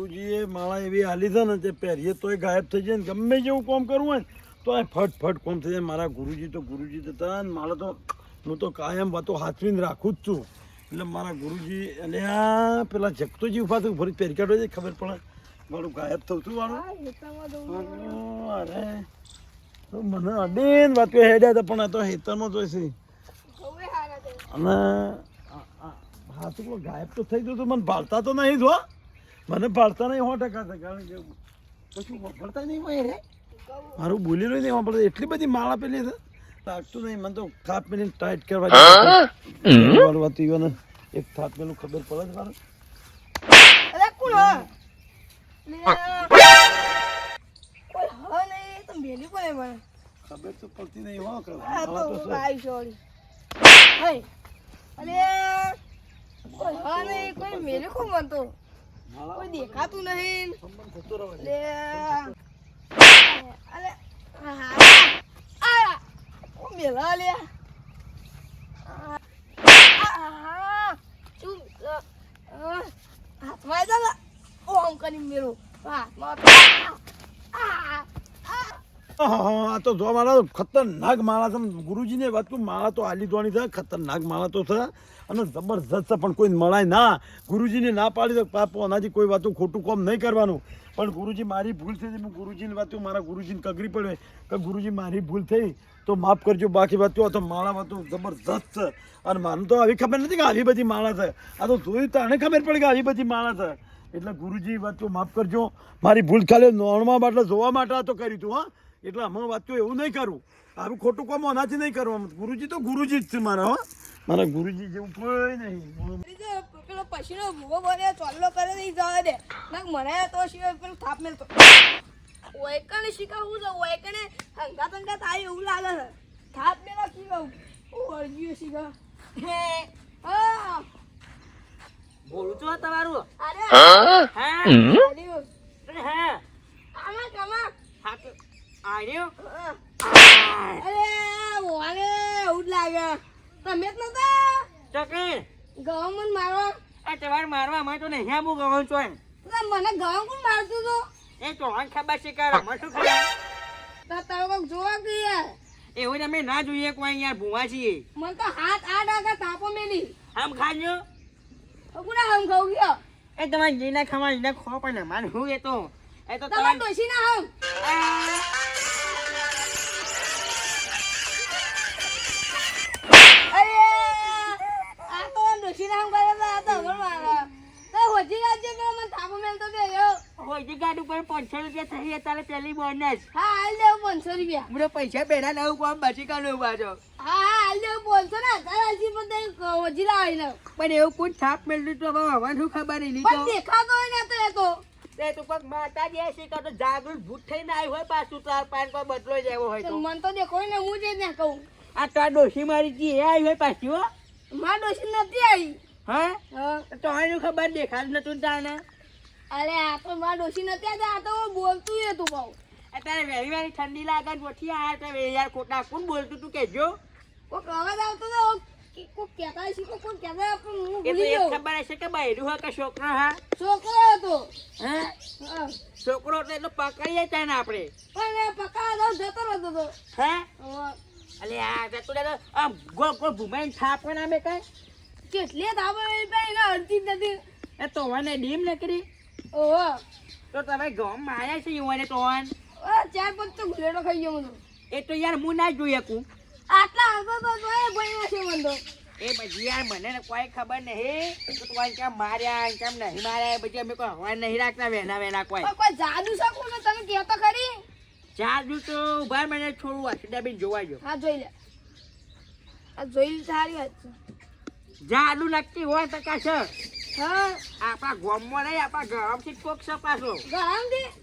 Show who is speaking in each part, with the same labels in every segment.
Speaker 1: ગુરુજીએ માળા એવી હાલી છે ને તે પહેરીએ તોય ગાયબ થઈ જાય ને ગમે જેવું કોમ કરવું હોય ને તો એ ફટ ફટ કામ થઈ જાય. મારા ગુરુજી તો ગુરુજી તો હતા ને મારે તો હું તો કાયમ વાતો હાથવીને રાખું જ છું. એટલે મારા ગુરુજી અને આ પેલા જગતોજી ઊભા થયું ફરી પહેરી કાઢો છે ખબર પડે? મારું ગાયબ થતું હતું મારું.
Speaker 2: છે.
Speaker 1: અરે તો મને અડીન વાતો હેડ્યા હતા પણ આ તો હેતરમાં છે.
Speaker 2: છે.
Speaker 1: અને હા તો ગાયબ તો થઈ ગયું તો મને ભાળતા તો નહીં જો મને ભાળતા નહીં સો ટકા છે કારણ કે કશું વાપરતા નહીં હોય રે. મારું બોલી રહ્યું નહીં વાપરતા એટલી બધી માળા પેલી છે. લાગતું નહીં. મને તો થાપ પેલી ટાઈટ કરવા જેવું વાળું હતું એક થાપ પેલું ખબર પડે છે મારે.
Speaker 2: અરે કોણ હ? કોઈ હા નહીં. તો મેલી કોને
Speaker 1: ખબર તો પડતી નહીં હો
Speaker 2: સોરી અરે કોઈ હ નહીં. કોઈ મેલી કોણ મને તો.
Speaker 1: માળા
Speaker 2: કોઈ દેખાતું નહીં. લે. હા આ ઓ મેલા લે. હાથમાં જાય ઓમ કરી મેલું. હાથમાં આ
Speaker 1: તો જો મારા ખતરનાક માળા છે. ગુરુજીને વાત કહું, માળા તો આલી દોની છે, ખતરનાક માળા તો છે. અને જબરજસ્ત છે, પણ કોઈ મળાય ના. ગુરુજીને ના પાડી દો પાપો આનાથી કોઈ વાતો ખોટું કામ નહીં કરવાનું. પણ ગુરુજી મારી ભૂલ થઈ હું ગુરુજીની વાત મારા ગુરુજીને કગરી પડે. કે ગુરુજી મારી ભૂલ થઈ, તો માફ કરજો, બાકી વાતો તો માળા વાતો જબરજસ્ત છે. અને મને તો આવી ખબર નથી કે આવી બધી માળા છે. આ તો જોયું તાણે ખબર પડી કે આવી બધી માળા છે. એટલે ગુરુજી વાતો માફ કરજો. મારી ભૂલ ખાલી નોણવા માટે જોવા માટે આ તો કર્યું હતું, હા. એટલે અમે વાત તો એવું નહીં કરું. તારું ખોટું કામ આનાથી નહીં કરવાનું. ગુરુજી તો ગુરુજી જ છે મારા હો. મારા ગુરુજી જેવું કોઈ નહીં.
Speaker 2: પેલો પછીનો ભૂવો ચોલ્લો કરે નહીં જવા દે. ના મને તો સિવાય પેલું થાપ મેલતો ઓયકણે શીખવું છે ઓયકણે હંગા તંગા થાય એવું લાગે છે. થાપ મેલા શીખવું. હું શીખા. હે હા.
Speaker 3: બોલું છું તમારું.
Speaker 2: અરે
Speaker 3: હા? હા.
Speaker 2: આમાં કમા?
Speaker 3: હા તો આર્યો
Speaker 2: અરે એવું જ લાગે તમે જ નતા
Speaker 3: ચકરી
Speaker 2: ગવર્મેન્ટ મારો
Speaker 3: આ તમારે મારવા અમે તો નહીં આવું ગવાનું છો એમ.
Speaker 2: તો મને ગવર્મેન્ટ મારતું તો
Speaker 3: એ તો અન ખબર છે કે અમે શું ખબર
Speaker 2: તો તમે કોઈક જોવા કે યાર
Speaker 3: એવું અમે ના જોઈએ કોઈ યાર ભૂવા છીએ.
Speaker 2: મને તો હાથ આઠ આગળ તાપો મેલી
Speaker 3: આમ ખાજો.
Speaker 2: અગુડા હમ ખાવ ગયો
Speaker 3: એ તમારે જીના ખાવા જીના ખો પણ માન હું એ તો? એ તો
Speaker 2: તમારે ડોસી ના હમ. હોજી રાજ્ય પેલો મને તો મેલતો યો.
Speaker 3: હોજી ગાડી ઉપર પાંચસો રૂપિયા થઈ તારે પેલી બોનસ.
Speaker 2: હા હાલ દેવું પાંચસો રૂપિયા.
Speaker 3: મને પૈસા બેડા નવું કોમ બચી કાઢું બાજો
Speaker 2: હા હા હાલ દેવું પાંચસો ને હજાર આજી પણ તે હોજી લાવી લે.
Speaker 3: પણ એવું કોઈ થાપ મેળવ્યું તો હવે હવા શું ખબર નહીં
Speaker 2: પણ
Speaker 3: લીધો
Speaker 2: દેખાતો હોય ને તો એ તો.
Speaker 3: તે તો કોઈક માતા જે છે કાં તો જાગૃત ભૂત થઈને આવ્યું હોય પાછું તાર પાન કોઈ બદલો જ આવ્યો હોય
Speaker 2: તો.
Speaker 3: મન
Speaker 2: મને તો દેખો ને હું જે ને કહું.
Speaker 3: આ તો ડોશી મારી જી એ આવી હોય પાછી હો.
Speaker 2: મા ડોશી નથી આવી
Speaker 3: હા?
Speaker 2: હા
Speaker 3: તો ખબર દેખાડ નતું તાને.
Speaker 2: અરે આ તો મારા ડોસી નથી આ તો બોલતું હતું બહુ.
Speaker 3: અત્યારે વહેલી વહેલી ઠંડી લાગે ને પછી આ તો યાર ખોટા કોણ બોલતું તું કેજો
Speaker 2: કોઈક અવાજ આવતો હતો કે કહેતા હશે કોઈક કોણ કહેતા પણ હું ભૂલી ગયો
Speaker 3: ખબર હશે કે બૈરું હોય કે છોકરો હા
Speaker 2: છોકરો હતો.
Speaker 3: હા. છોકરો તો એટલો પકડી જાય ને આપણે.
Speaker 2: પણ એ પકા દઉં જતો રહેતો હતો.
Speaker 3: હે?
Speaker 2: હા.
Speaker 3: અલે આ જતું રે તો આમ ગોળ ગોળ ભૂમાઈને થાપ પણ આમે કઈ.
Speaker 2: કેટલી ધાબા પાસે અડધી નથી
Speaker 3: એ તો મને ડીમ નકરી
Speaker 2: ઓહો.
Speaker 3: તો તમે ગમ માર્યા છે યુવાને તો
Speaker 2: ઓ ચાર પાંચ તો ગુલેડો ખાઈ ગયો હું
Speaker 3: એ તો યાર હું ના જોઈ શકું.
Speaker 2: આટલા આવતો તો તો એ ભણ્યા છે મને
Speaker 3: એ પછી યાર મને ને કોઈ ખબર નહીં. તો તું કેમ માર્યા કેમ નહીં માર્યા પછી અમે કોઈ હવા નહીં રાખતા વહેલા વહેલા કોઈ.
Speaker 2: કોઈ જાદુ શકું ને તમે કહેતો ખરી.
Speaker 3: જાદુ તો ઊભા મને થોડું વાસુડા બેન જોવા જો
Speaker 2: હા જોઈ લે. આ જોઈ લે સારી વાત છે.
Speaker 3: જાદુ નક્કી હોય તો કાશે
Speaker 2: હા.
Speaker 3: આપણા ગામમાં નહીં આપણા ગામથી કોક
Speaker 2: સપાસો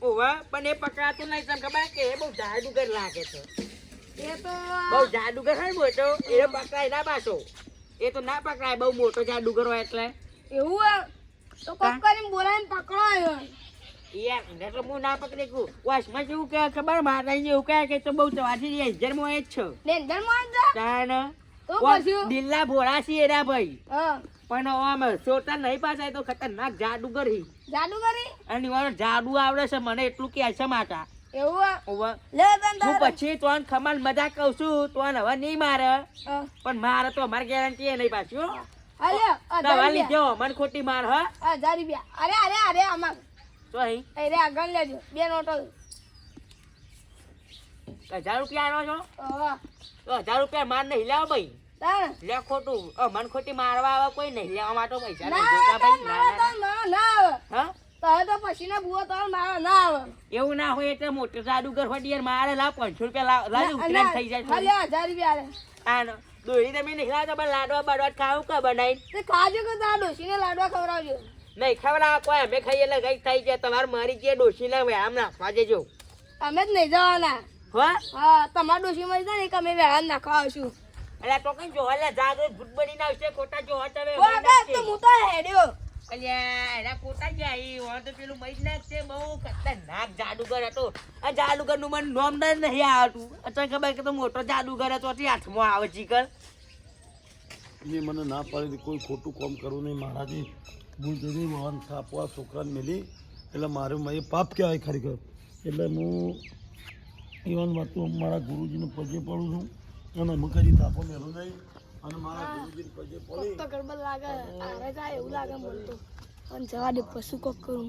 Speaker 3: ઓવે પણ એ પકડાતું નહીં તમને ખબર કે એ બહુ જાદુગર લાગે છે.
Speaker 2: એ તો
Speaker 3: બહુ જાદુગર હોય મોટો એ પકડાય ના પાછો. એ તો ના પકડાય બહુ મોટો જાદુગર હોય એટલે.
Speaker 2: એવું હોય? તો કોક કરીને બોલાવીને પકડો આવ્યો
Speaker 3: યાર એને તો હું ના પકડી કહું વાસમાં જેવું કે ખબર? માતા એવું કહે કે તો બહુ વાથી હજારમાં એ જ છો.
Speaker 2: ને અંદરમાં જા તો
Speaker 3: દિલ્લા ભોળા છે એરા ભાઈ. પણ આમ સોટા નહીં પાછા તો ખતરનાક જાદુગર. હી
Speaker 2: જાદુ કરી
Speaker 3: અને એવાનો જાદુ આવડે છે મને એટલું કે છે માતા.
Speaker 2: એવું લે
Speaker 3: હું પછી તોન ખમાલ મજાક કહું છું તોન હવે નહીં મારે. પણ મારે તો અમારે ગેરંટી નહીં પાછી દવા લીધો મને ખોટી માર હ.
Speaker 2: હજાર રૂપિયા. અરે અરે અરે
Speaker 3: તો અહીં.
Speaker 2: અરે આગળ લેજો. બે નોટો
Speaker 3: હજાર રૂપિયા આનો છો? તો હજાર રૂપિયા માર નહીં લેવા ભાઈ. લે ખોટું. મન ખોટી મારવા આવે કોઈ નહીં લેવા માટે પૈસા
Speaker 2: ના
Speaker 3: જોતા ભાઈ ના, હા?
Speaker 2: તો મારો ના આવે.
Speaker 3: એવું ના હોય એટલે મોટો જાદુગર હોય યાર મારે લાવ પાંચસો રૂપિયા લાવ લાવ થઈ જાય
Speaker 2: હજાર રૂપિયા
Speaker 3: આનો દોરી તમે નહીં લાવતા પણ લાડવા બાડવા ખાવું કે બનાવી
Speaker 2: તે ખાજો કે તારા ડોશીને લાડવા ખવડાવજો.
Speaker 3: નહીં ખવડાવવા કોઈ અમે ખાઈએ એટલે કઈ થઈ જાય તમારે મારી જે લાવે આમ નાખવા દેજો.
Speaker 2: અમે જ નહીં જવાના.
Speaker 3: હા?
Speaker 2: હા તમારા ડોશી મળી જાય ને કે અમે વેળા નાખવા આવશું.
Speaker 3: એટલે તો કઈ જો એટલે જાદુ ભૂત બની આવશે ખોટા જોવા તમે
Speaker 2: તો હું તો હેડ્યો.
Speaker 3: અલ્યા એના ખોટા જાય તો પેલું મરી છે બહુ ખતરનાક જાદુગર હતો. આ જાદુગરનું મને નામ જ નહીં આવતું. અત્યારે ખબર કે તો મોટો જાદુગર હતો તે હાથમાં આવે ચીકર
Speaker 1: એ મને ના પાડી કોઈ ખોટું કામ કરવું નહીં મારાથી ભૂલ વાહન થાપવા છોકરાને મેલી. એટલે મારું એ પાપ કહેવાય ખરેખર. એટલે હું એવાન વાતો મારા ગુરુજીને પગે પડું છું અને અમે કદી થાપો મેલું નહીં અને મારા ગુરુજીને પગે પડી.
Speaker 2: તો ગરબડ લાગે આરે જાય એવું લાગે મને તો. અને જવા દે પશુ કોક કરું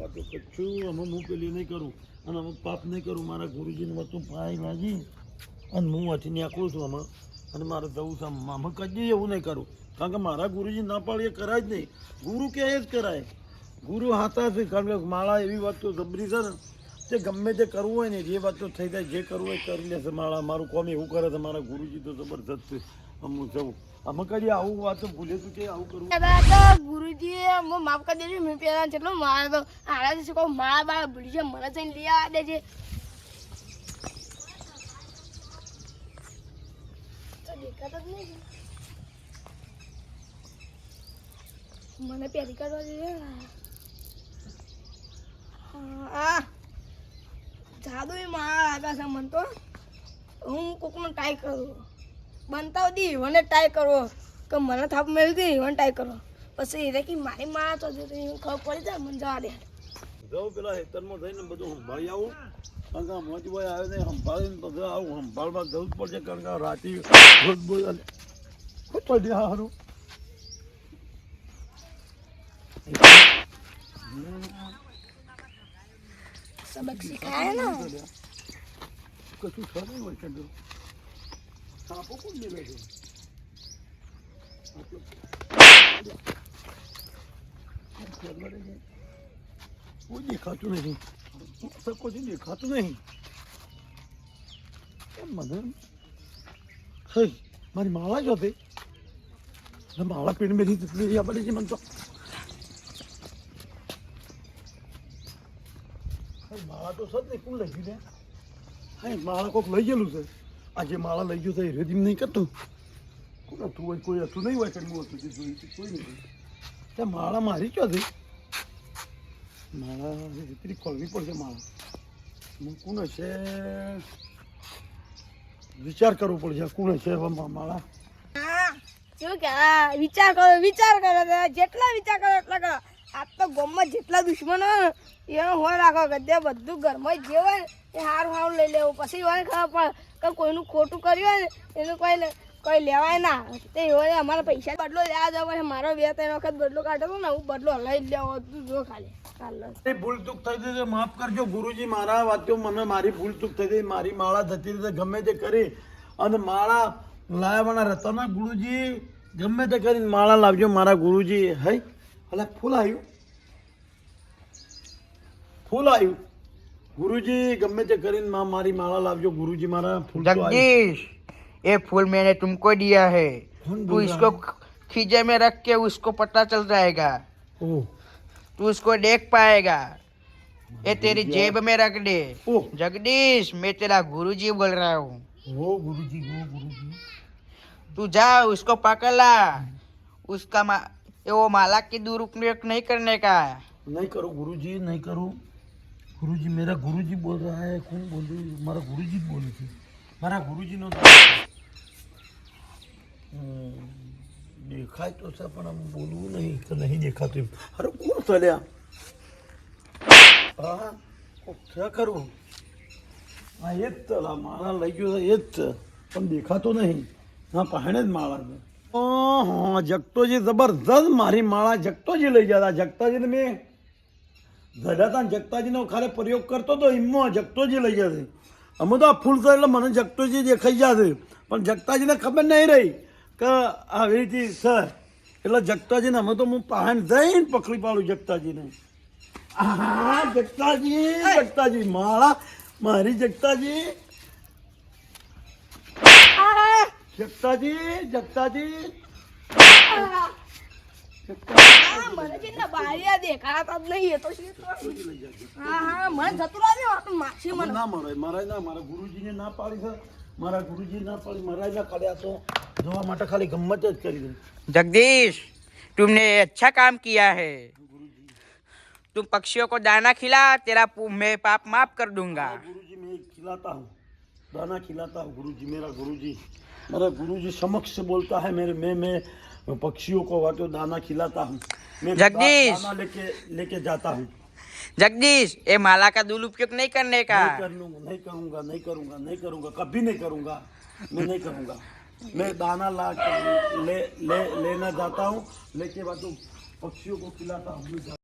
Speaker 1: વાતો કચ્છું અમે હું પેલી નહીં કરું. અને અમુક પાપ નહીં કરું મારા ગુરુજીને વાતો પાય લાગી અને હું અહીંથી નીકળું છું આમાં. અને મારે જવું છે અમે કદી એવું નહીં કરું. કારણ કે મારા ગુરુજી ના પાડીએ કરાય જ નહીં. ગુરુ કે એ જ કરાય. ગુરુ હાથા છે કારણ કે માળા એવી વાત તો જબરી છે ને. તે ગમે તે કરવું હોય ને, જે વાત તો થઈ જાય, જે કરવું હોય કરી લેશે મારા મારું કોમ એવું કરે છે, મારા ગુરુજી તો જબરજસ્ત છે. હું જવું અમે કદી આવું વાત ભૂલે તું કે
Speaker 2: માફ કરી દેજો, મેં પેલા જેટલો મારે તો શું કહું મારા બાળા ભૂલી છે મને જઈને લઈ આવવા દેજે. દેખાતો જ નહીં. મને કાઢવા દેજે. આ જાદુ એ આગા છે મને તો. હું કોકનો ટ્રાય કરું. બનતા દી, મને ટ્રાય કરો. કે મને થાપ મેળવી મને ટ્રાય કરો. પછી એ કે મારી માં તો એને ખબર પડી જાય, મને જવા દે.
Speaker 1: જાઉં પેલા હેતરમાં જઈને બધું સંભાળી આવું. કારણ કે મોજભાઈ આવે ને, સંભાળીને બધું આવું સંભાળવા જવું પડશે, કારણ કે રાતે રોજ બોજ પડી હારું.
Speaker 2: સબક શીખાય ને
Speaker 1: કશું છે. નહીં હોય છે સાપો કોણ મેળવે છે કોઈ દેખાતું નથી કોઈ દેખાતું નહીં. કેમ મને હે મારી માળા જ હતી. માળા પીણ મેરી આપણે આ મને તો માળા તો લઈ ગયું હા માળા કોઈક લઈ ગયેલું છે. જે માળા લઈ ગયું છે, એ રેડીમ નહીં કરતું. કોણ હોય, કોઈ હતું નહીં હોય કે હું હતું જોયું કોઈ નહીં ત્યાં માળા મારી ક્યાં થઈ માળા એટલી ખોલવી પડશે માળા. હું કોણ હશે? વિચાર કરવો પડશે કોણ હશે માળા?
Speaker 2: શું કે? આ વિચાર કરો વિચાર કરો, જેટલા વિચાર કરો, એટલા કરો. આ તો ગામમાં જેટલા દુશ્મનો એનો હોય રાખો ગદ્દે બધું ઘરમાં જે હોય એ હારું સારું લઈ લેવું. પછી હોય ખબર પણ કોઈનું ખોટું કર્યું હોય ને, એનું કોઈ કોઈ લેવાય ના. તે હોય અમારા પૈસા બદલો લેવા જવા પડે મારો બે ત્રણ વખત બદલો કાઢો હતો ને હું બદલો લઈ લેવો તું જો ખાલી
Speaker 1: ભૂલ ચૂક થઈ હતી માફ કરજો ગુરુજી, મારા વાત્યો મને મારી ભૂલ ચૂક થઈ ગઈ. મારી માળા થતી રીતે ગમે તે કરી. અને માળા લાવવાના રહેતા ના ગુરુજી, ગમે તે કરીને માળા લાવજો મારા ગુરુજી હે એટલે ફૂલ આવ્યું ફૂલ આવ્યું ગુરુજી ગમે તે કરીને મા- મારી માળા લાવજો ગુરુજી મારા ફૂલ તો આવ્યું.
Speaker 4: जगदीश ये फूल मैंने तुमको दिया है
Speaker 1: कौन
Speaker 4: तू
Speaker 1: बोल
Speaker 4: इसको
Speaker 1: रहा
Speaker 4: खीजे में रख के उसको पता चल जाएगा
Speaker 1: ओह
Speaker 4: तू उसको देख पाएगा ये तेरी जेब में रख दे
Speaker 1: ओह
Speaker 4: जगदीश मैं तेरा गुरुजी बोल रहा हूँ
Speaker 1: वो गुरुजी वो गुरुजी
Speaker 4: तू जा उसको पकड़ ला उसका मा, ये वो माला की दुरुपयोग नहीं करने का है
Speaker 1: नहीं करो गुरुजी नहीं करो गुरुजी मेरा गुरुजी बोल रहा है कौन बोल रही है? મારા ગુરુજી જ બોલે છે મારા ગુરુજીનો નામ છે. હમ. દેખાય તો છે પણ આમ બોલવું નહીં કે નહીં દેખાતું એમ અરે કોણ ચાલ્યા હા કોક છે ખરું હા એ જ તલા માળા લઈ ગયો છે એ જ છે પણ દેખાતો નહીં હા પહેણે જ માળા છે જગતોજી જબરદસ્ત મારી માળા જગતોજી લઈ જતા. જગતાજીને મેં ને જગતાજીનો ખાલી પ્રયોગ કરતો તો એમમાં જગતોજી લઈ જશે. અમે તો આ ફૂલ છે એટલે મને જગતોજી દેખાઈ જશે પણ જગતાજીને ખબર નહીં રહી કે આવી રીતે સર એટલે જગતાજીને અમે તો હું પહાણ જઈને પકડી પાડું જગતાજીને. હા જગતાજી જગતાજી માળા મારી જગતાજી. જગતાજી જગતાજી
Speaker 2: આ મને છે ને બારીયા દેખાતા જ નહીં એ તો શી તો હા હા મને જતું લાગે આ તો માછી મને
Speaker 1: ના મળે મારા ના મારા ગુરુજીને ના પાડી છે મારા ગુરુજી ના પાડી મારા ના કાઢ્યા તો જોવા માટે ખાલી ગમત જ કરી દે
Speaker 4: जगदीश तुमने अच्छा काम किया है तुम पक्षियों को दाना खिला तेरा पू- मैं पाप माफ कर दूंगा
Speaker 1: गुरुजी मैं खिलाता हूँ दाना खिलाता हूँ गुरुजी मेरा गुरुजी मेरा गुरुजी समक्ष से बोलता है मेरे मैं मैं पक्षियों को वाटो दाना खिलाता हूँ। मैं
Speaker 4: जगदीश!
Speaker 1: दाना लेके लेके जाता हूँ।
Speaker 4: जगदीश ये माला का दुरुपयोग नहीं करने का।
Speaker 1: नहीं कर लूँगा नहीं करूँगा नहीं करूँगा नहीं करूँगा कभी नहीं करूँगा मैं नहीं करूँगा। मैं दाना ला ले ले लेना जाता हूँ लेके बाद तो पक्षियों को खिलाता हूँ